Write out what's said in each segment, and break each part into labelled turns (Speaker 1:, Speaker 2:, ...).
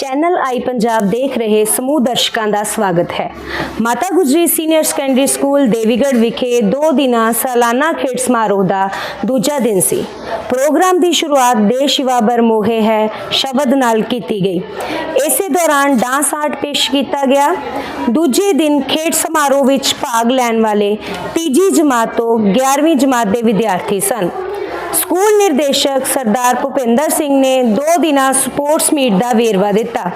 Speaker 1: Channel ਆਈ ਪੰਜਾਬ ਦੇਖ ਰਹੇ ਸਮੂਹ ਦਰਸ਼ਕਾਂ ਦਾ ਸਵਾਗਤ ਹੈ। Mata Gujri senior secondary school Devigarh ਵਿਖੇ ਦੋ ਦਿਨਾਂ ਸਾਲਾਨਾ ਖੇਡ ਸਮਾਰੋਹ ਦਾ ਦੂਜਾ ਦਿਨ ਸੀ। ਪ੍ਰੋਗਰਾਮ ਦੀ ਸ਼ੁਰੂਆਤ ਦੇ ਸ਼ਿਵਾ ਬਰਮੋਹੇ ਹੈ ਸ਼ਬਦ ਨਾਲ ਕੀਤੀ ਗਈ। ਇਸੇ ਦੌਰਾਨ ਡਾਂਸ ਆਰਟ ਪੇਸ਼ ਕੀਤਾ ਗਿਆ। ਦੂਜੇ ਦਿਨ ਖੇਡ ਸਮਾਰੋਹ ਵਿੱਚ ਭਾਗ ਲੈਣ ਵਾਲੇ ਤੀਜੀ ਜਮਾਤ ਤੋਂ 11ਵੀਂ ਜਮਾਤ ਦੇ ਵਿਦਿਆਰਥੀ ਸਨ। ਸਕੂਲ ਨਿਰਦੇਸ਼ਕ ਸਰਦਾਰ ਭੁਪਿੰਦਰ ਸਿੰਘ ਨੇ ਦੋ ਦਿਨਾਂ ਸਪੋਰਟਸ ਮੀਟ ਦਾ ਵੇਰਵਾ ਦਿੱਤਾ।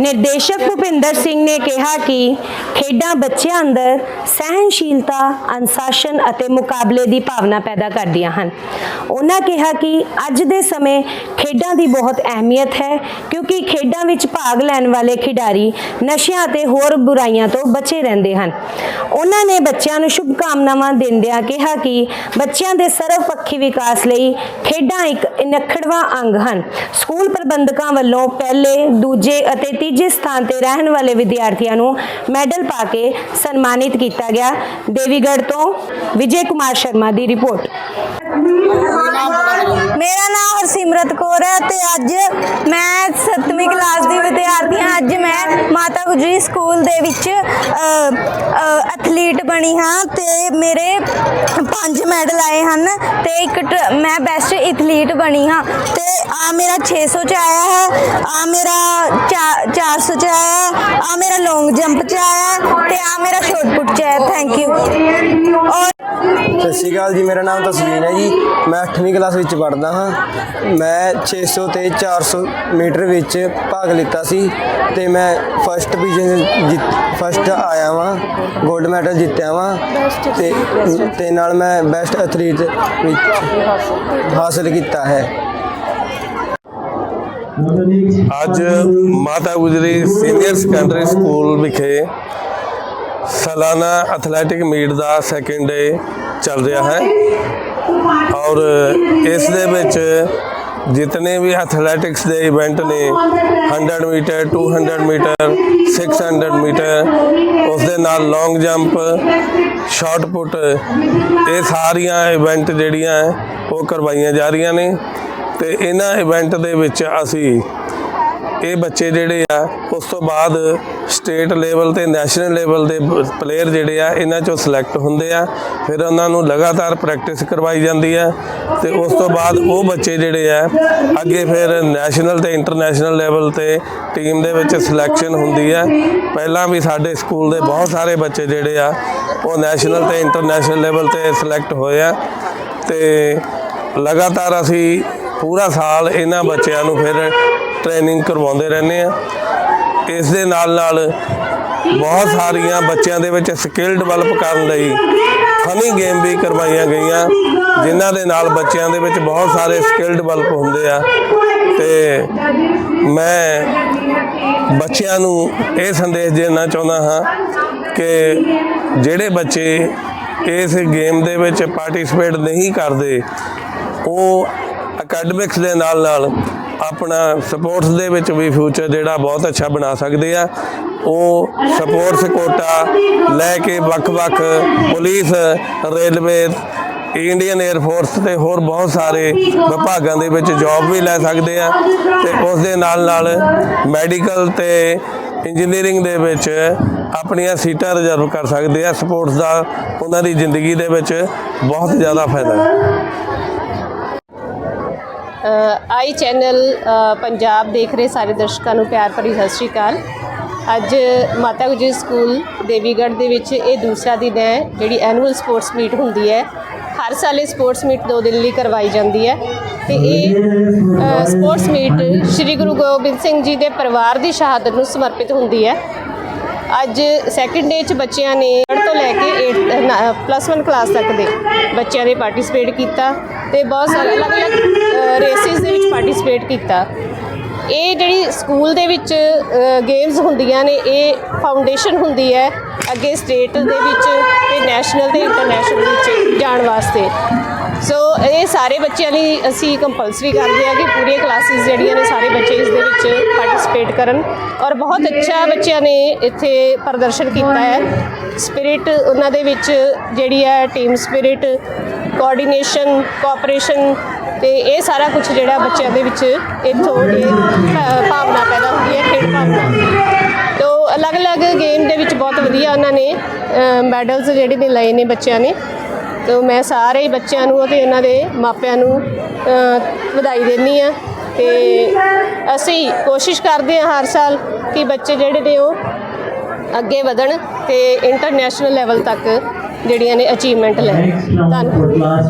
Speaker 1: ਨਿਰਦੇਸ਼ਕ ਭੁਪਿੰਦਰ ਸਿੰਘ ਨੇ ਕਿਹਾ ਕਿ ਖੇਡਾਂ ਬੱਚਿਆਂ ਅੰਦਰ ਸਹਿਨਸ਼ੀਲਤਾ ਅਨੁਸ਼ਾਸਨ ਅਤੇ ਮੁਕਾਬਲੇ ਦੀ ਭਾਵਨਾ ਪੈਦਾ ਕਰਦੀਆਂ ਹਨ। ਉਹਨਾਂ ਕਿਹਾ ਕਿ ਅੱਜ ਦੇ ਸਮੇਂ ਖੇਡਾਂ ਦੀ ਬਹੁਤ ਅਹਿਮੀਅਤ ਹੈ, ਕਿਉਂਕਿ ਖੇਡਾਂ ਵਿੱਚ ਭਾਗ ਲੈਣ ਵਾਲੇ ਖਿਡਾਰੀ ਨਸ਼ਿਆਂ ਅਤੇ ਹੋਰ ਬੁਰਾਈਆਂ ਤੋਂ ਬਚੇ ਰਹਿੰਦੇ ਹਨ। ਉਹਨਾਂ ਨੇ ਬੱਚਿਆਂ ਨੂੰ ਸ਼ੁਭ ਕਾਮਨਾਵਾਂ ਦਿੰਦਿਆਂ ਕਿਹਾ ਕਿ ਬੱਚਿਆਂ ਦੇ ਸਰਵਪੱਖੀ ਵਿਕਾਸ ਲਈ ਖੇਡਾਂ ਇੱਕ ਅਨਿੱਖੜਵਾਂ ਅੰਗ ਹਨ। ਸਕੂਲ ਪ੍ਰਬੰਧਕਾਂ ਵੱਲੋਂ ਪਹਿਲੇ, ਦੂਜੇ ਅਤੇ ਤੀਜੇ ਸਥਾਨ ਤੇ ਰਹਿਣ ਵਾਲੇ ਵਿਦਿਆਰਥੀਆਂ ਨੂੰ ਮੈਡਲ ਪਾ ਕੇ ਸਨਮਾਨਿਤ ਕੀਤਾ ਗਿਆ। ਦੇਵੀਗੜ੍ਹ ਤੋਂ ਵਿਜੇ ਕੁਮਾਰ ਸ਼ਰਮਾ ਦੀ ਰਿਪੋਰਟ।
Speaker 2: ਮੇਰਾ ਨਾਮ ਹਰਸਿਮਰਤ ਕੌਰ ਹੈ ਤੇ ਅੱਜ ਮੈਂ ਮਾਤਾ ਗੁਜਰੀ ਸਕੂਲ ਦੇ ਵਿੱਚ ਐਥਲੀਟ ਬਣੀ ਹਾਂ ਤੇ ਮੇਰੇ ਪੰਜ ਮੈਡਲ ਆਏ ਹਨ ਤੇ ਇੱਕ ਟ- ਮੈਂ ਬੈਸਟ ਐਥਲੀਟ ਬਣੀ ਹਾਂ ਤੇ ਆ ਮੇਰਾ 600 ਚ ਆਇਆ ਹੈ, ਆ ਮੇਰਾ 400 ਚ ਆਇਆ ਹੈ, ਆ ਮੇਰਾ ਲੌਂਗ ਜੰਪ ਚ ਆਇਆ ਹੈ ਤੇ ਆ ਮੇਰਾ ਸ਼ਾਟ ਪੁੱਟ ਚ ਆਇਆ ਥੈਂਕ ਯੂ ਔਰ
Speaker 3: ਸਤਿ ਸ਼੍ਰੀ ਅਕਾਲ ਜੀ, ਮੇਰਾ ਨਾਮ ਤਸਵੀਰ ਹੈ ਜੀ। ਮੈਂ 8ਵੀਂ ਕਲਾਸ ਵਿੱਚ ਪੜ੍ਹਦਾ ਹਾਂ। ਮੈਂ 600 ਤੇ 400 ਮੀਟਰ ਵਿੱਚ ਭਾਗ ਲਿੱਤਾ ਸੀ ਤੇ ਮੈਂ ਫਸਟ ਪੋਜੀਸ਼ਨ ਜਿੱਤ ਫਸਟ ਆਇਆ ਵਾਂ 골ਡ ਮੈਡਲ ਜਿੱਤਿਆ ਵਾਂ ਤੇ ਤੇ ਨਾਲ ਮੈਂ ਬੈਸਟ ਐਥਲੀਟ ਵਿੱਚ ਹਾਸਲ ਕੀਤਾ ਹੈ।
Speaker 4: ਅੱਜ ਮਾਤਾ ਗੁਜਰੀ ਸੀਨੀਅਰ ਸੈਕੰਡਰੀ ਸਕੂਲ ਵਿਖੇ ਸਾਲਾਨਾ ਐਥਲੈਟਿਕ ਮੀਟ ਦਾ ਸੈਕਿੰਡ ਡੇ ਚੱਲ ਰਿਹਾ ਹੈ। ਔਰ ਇਸ ਦੇ ਵਿੱਚ ਜਿਤਨੇ ਵੀ ਐਥਲੈਟਿਕਸ ਦੇ ਇਵੈਂਟ ਨੇ 100 ਮੀਟਰ 200 ਮੀਟਰ 600 ਮੀਟਰ ਉਸ ਦੇ ਨਾਲ ਲੌਂਗ ਜੰਪ ਸ਼ਾਟ ਪੁੱਟ ਇਹ ਸਾਰੀਆਂ ਇਵੈਂਟ ਜਿਹੜੀਆਂ ਉਹ ਕਰਵਾਈਆਂ ਜਾ ਰਹੀਆਂ ਨੇ। ਤੇ ਇਹਨਾਂ ਇਵੈਂਟ ਦੇ ਵਿੱਚ ਅਸੀਂ ਇਹ ਬੱਚੇ ਜਿਹੜੇ ਆ, ਉਸ ਤੋਂ ਬਾਅਦ ਸਟੇਟ ਲੈਵਲ ਤੇ ਨੈਸ਼ਨਲ ਲੈਵਲ ਦੇ ਪਲੇਅਰ ਜਿਹੜੇ ਆ, ਇਹਨਾਂ ਚੋਂ ਸਿਲੈਕਟ ਹੁੰਦੇ ਆ। ਫਿਰ ਉਹਨਾਂ ਨੂੰ ਲਗਾਤਾਰ ਪ੍ਰੈਕਟਿਸ ਕਰਵਾਈ ਜਾਂਦੀ ਹੈ ਤੇ ਉਸ ਤੋਂ ਬਾਅਦ ਉਹ ਬੱਚੇ ਜਿਹੜੇ ਆ, ਅੱਗੇ ਫਿਰ ਨੈਸ਼ਨਲ ਤੇ ਇੰਟਰਨੈਸ਼ਨਲ ਲੈਵਲ ਤੇ ਟੀਮ ਦੇ ਵਿੱਚ ਸਿਲੈਕਸ਼ਨ ਹੁੰਦੀ ਹੈ ਪਹਿਲਾਂ ਵੀ ਸਾਡੇ ਸਕੂਲ ਦੇ ਬਹੁਤ ਸਾਰੇ ਬੱਚੇ ਜਿਹੜੇ ਆ, ਉਹ ਨੈਸ਼ਨਲ ਤੇ ਇੰਟਰਨੈਸ਼ਨਲ ਲੈਵਲ ਤੇ ਸਿਲੈਕਟ ਹੋਏ ਆ ਤੇ ਲਗਾਤਾਰ ਅਸੀਂ ਪੂਰਾ ਸਾਲ ਇਹਨਾਂ ਬੱਚਿਆਂ ਨੂੰ ਫਿਰ ਟ੍ਰੇਨਿੰਗ ਕਰਵਾਉਂਦੇ ਰਹਿੰਦੇ ਆ। ਇਸ ਦੇ ਨਾਲ ਨਾਲ ਬਹੁਤ ਸਾਰੀਆਂ ਬੱਚਿਆਂ ਦੇ ਵਿੱਚ ਸਕਿੱਲ ਡਿਵੈਲਪ ਕਰਨ ਲਈ ਫਨੀ ਗੇਮ ਵੀ ਕਰਵਾਈਆਂ ਗਈਆਂ, ਜਿਨ੍ਹਾਂ ਦੇ ਨਾਲ ਬੱਚਿਆਂ ਦੇ ਵਿੱਚ ਬਹੁਤ ਸਾਰੇ ਸਕਿੱਲ ਡਿਵੈਲਪ ਹੁੰਦੇ ਆ। ਤੇ ਮੈਂ ਬੱਚਿਆਂ ਨੂੰ ਇਹ ਸੰਦੇਸ਼ ਦੇਣਾ ਚਾਹੁੰਦਾ ਹਾਂ ਕਿ ਜਿਹੜੇ ਬੱਚੇ ਇਸ ਗੇਮ ਦੇ ਵਿੱਚ ਪਾਰਟਿਸਿਪੇਟ ਨਹੀਂ ਕਰਦੇ, ਉਹ ਅਕੈਡਮਿਕਸ ਦੇ ਨਾਲ ਨਾਲ ਆਪਣਾ ਸਪੋਰਟਸ ਦੇ ਵਿੱਚ ਵੀ ਫਿਊਚਰ ਜਿਹੜਾ ਬਹੁਤ ਅੱਛਾ ਬਣਾ ਸਕਦੇ ਆ। ਉਹ ਸਪੋਰਟਸ ਕੋਟਾ ਲੈ ਕੇ ਵੱਖ-ਵੱਖ police, railway, Indian air force ਤੇ ਹੋਰ ਬਹੁਤ ਸਾਰੇ ਵਿਭਾਗਾਂ ਦੇ ਵਿੱਚ ਜੌਬ ਵੀ ਲੈ ਸਕਦੇ ਆ ਤੇ ਉਸ ਦੇ ਨਾਲ ਨਾਲ ਮੈਡੀਕਲ ਤੇ ਇੰਜੀਨੀਅਰਿੰਗ ਦੇ ਵਿੱਚ ਆਪਣੀਆਂ ਸੀਟਾਂ ਰਿਜ਼ਰਵ ਕਰ ਸਕਦੇ ਆ। ਸਪੋਰਟਸ ਦਾ ਉਹਨਾਂ ਦੀ ਜ਼ਿੰਦਗੀ ਦੇ ਵਿੱਚ ਬਹੁਤ ਜ਼ਿਆਦਾ ਫਾਇਦਾ। ਹੈ
Speaker 5: ਆਈ ਚੈਨਲ ਪੰਜਾਬ ਦੇਖ ਰਹੇ ਸਾਰੇ ਦਰਸ਼ਕਾਂ ਨੂੰ ਪਿਆਰ ਭਰੀ ਸਤਿ ਸ਼੍ਰੀ ਅਕਾਲ। ਅੱਜ ਮਾਤਾ ਗੁਜਰੀ ਸਕੂਲ ਦੇਵੀਗੜ੍ਹ ਦੇ ਵਿੱਚ ਇਹ ਦੂਸਰਾ ਦਿਨ ਹੈ, ਜਿਹੜੀ ਐਨੂਅਲ ਸਪੋਰਟਸ ਮੀਟ ਹੁੰਦੀ ਹੈ। ਹਰ ਸਾਲ ਇਹ ਸਪੋਰਟਸ ਮੀਟ ਦੋ ਦਿਨ ਲਈ ਕਰਵਾਈ ਜਾਂਦੀ ਹੈ। ਤੇ ਇਹ ਸਪੋਰਟਸ ਮੀਟ ਸ੍ਰੀ ਗੁਰੂ ਗੋਬਿੰਦ ਸਿੰਘ ਜੀ ਦੇ ਪਰਿਵਾਰ ਦੀ ਸ਼ਹਾਦਤ ਨੂੰ ਸਮਰਪਿਤ ਹੁੰਦੀ ਹੈ। ਅੱਜ ਸੈਕਿੰਡ ਡੇ ਚ ਬੱਚਿਆਂ ਨੇ 3rd ਤੋਂ ਲੈ ਕੇ 8 ਪਲੱਸ 1 ਕਲਾਸ ਤੱਕ ਦੇ ਬੱਚਿਆਂ ਨੇ ਪਾਰਟਿਸਿਪੇਟ ਕੀਤਾ। ਤੇ ਬਹੁਤ ਸਾਰੇ ਅਲੱਗ-ਅਲੱਗ ਰੇਸਿਸ ਦੇ ਵਿੱਚ ਪਾਰਟਿਸਿਪੇਟ ਕੀਤਾ। ਇਹ ਜਿਹੜੀ ਸਕੂਲ ਦੇ ਵਿੱਚ ਗੇਮਸ ਹੁੰਦੀਆਂ ਨੇ, ਇਹ ਫਾਊਂਡੇਸ਼ਨ ਹੁੰਦੀ ਹੈ ਅੱਗੇ ਸਟੇਟ ਦੇ ਵਿੱਚ ਤੇ ਨੈਸ਼ਨਲ ਤੇ ਇੰਟਰਨੈਸ਼ਨਲ ਵਿੱਚ ਜਾਣ ਵਾਸਤੇ। ਸੋ ਇਹ ਸਾਰੇ ਬੱਚਿਆਂ ਲਈ ਅਸੀਂ ਕੰਪਲਸਰੀ ਕਰਦੇ ਹਾਂ ਕਿ ਪੂਰੀਆਂ ਕਲਾਸਿਸ ਜਿਹੜੀਆਂ ਨੇ ਸਾਰੇ ਬੱਚੇ ਇਸ ਦੇ ਵਿੱਚ ਪਾਰਟਿਸਿਪੇਟ ਕਰਨ। ਔਰ ਬਹੁਤ ਅੱਛਾ ਬੱਚਿਆਂ ਨੇ ਇੱਥੇ ਪ੍ਰਦਰਸ਼ਨ ਕੀਤਾ ਹੈ। ਸਪਿਰਿਟ ਉਹਨਾਂ ਦੇ ਵਿੱਚ ਜਿਹੜੀ ਹੈ ਟੀਮ ਸਪਿਰਿਟ ਕੋਆਰਡੀਨੇਸ਼ਨ ਕੋਆਪਰੇਸ਼ਨ ਤੇ ਇਹ ਸਾਰਾ ਕੁਝ ਜਿਹੜਾ ਬੱਚਿਆਂ ਦੇ ਵਿੱਚ ਇੱਥੋਂ ਇਹ ਭਾ- ਭਾਵਨਾ ਪੈਦਾ ਹੁੰਦੀ ਹੈ ਤੋ ਅਲੱਗ-ਅਲੱਗ ਗੇਮ ਦੇ ਵਿੱਚ ਬਹੁਤ ਵਧੀਆ ਉਹਨਾਂ ਨੇ ਮੈਡਲਸ ਜਿਹੜੇ ਨੇ ਲਏ ਨੇ ਬੱਚਿਆਂ ਨੇ। ਤੋ ਮੈਂ ਸਾਰੇ ਹੀ ਬੱਚਿਆਂ ਨੂੰ ਅਤੇ ਉਹਨਾਂ ਦੇ ਮਾਪਿਆਂ ਨੂੰ ਵਧਾਈ ਦਿੰਦੀ ਆ ਤੇ ਅਸੀਂ ਕੋਸ਼ਿਸ਼ ਕਰਦੇ ਹਾਂ ਹਰ ਸਾਲ ਕਿ ਬੱਚੇ ਜਿਹੜੇ ਨੇ ਉਹ ਅੱਗੇ ਵਧਣ ਤੇ ਇੰਟਰਨੈਸ਼ਨਲ ਲੈਵਲ ਤੱਕ ਜਿਹੜੀਆਂ ਨੇ ਅਚੀਵਮੈਂਟ ਲੈਣ। ਧੰਨਵਾਦ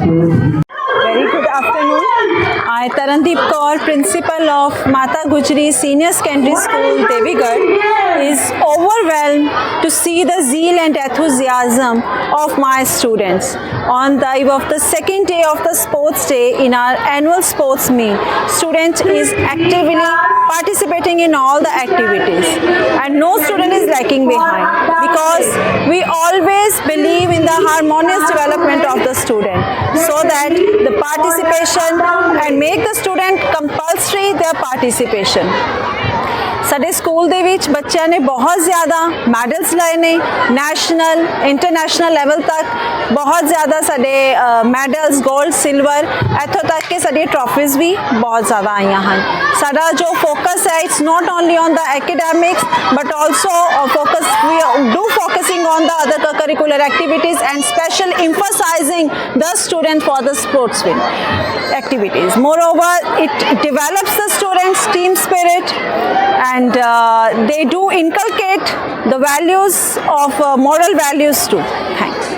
Speaker 6: very good afternoon I, Tarandeep Kaur principal of Mata Gujri senior secondary school Devigarh is overwhelmed to see the zeal and enthusiasm of my students. On the eve of the second day of the sports day in our annual sports meet, student is actively participating in all the activities and no student is lacking behind because we always believe in the harmonious development of the student so that the participation and make the student compulsory their participation ਸਾਡੇ school ਦੇ ਵਿੱਚ ਬੱਚਿਆਂ ਨੇ ਬਹੁਤ ਜ਼ਿਆਦਾ medals ਲਏ ਨੇ national international level ਤੱਕ ਬਹੁਤ ਜ਼ਿਆਦਾ ਸਾਡੇ ਮੈਡਲਸ 골ਡ ਸਿਲਵਰ ਇੱਥੋਂ ਤੱਕ ਕਿ ਸਾਡੀਆਂ ਟਰਾਫੀਜ਼ ਵੀ ਬਹੁਤ ਜ਼ਿਆਦਾ ਆਈਆਂ ਹਨ। સારા જો focus hai it's not only on the academics but also uh, focus we do focusing on the other curricular activities and special emphasizing the student for the sports win activities. Moreover it, develops the students team spirit and uh, they do inculcate the values of uh, moral values too. Thanks.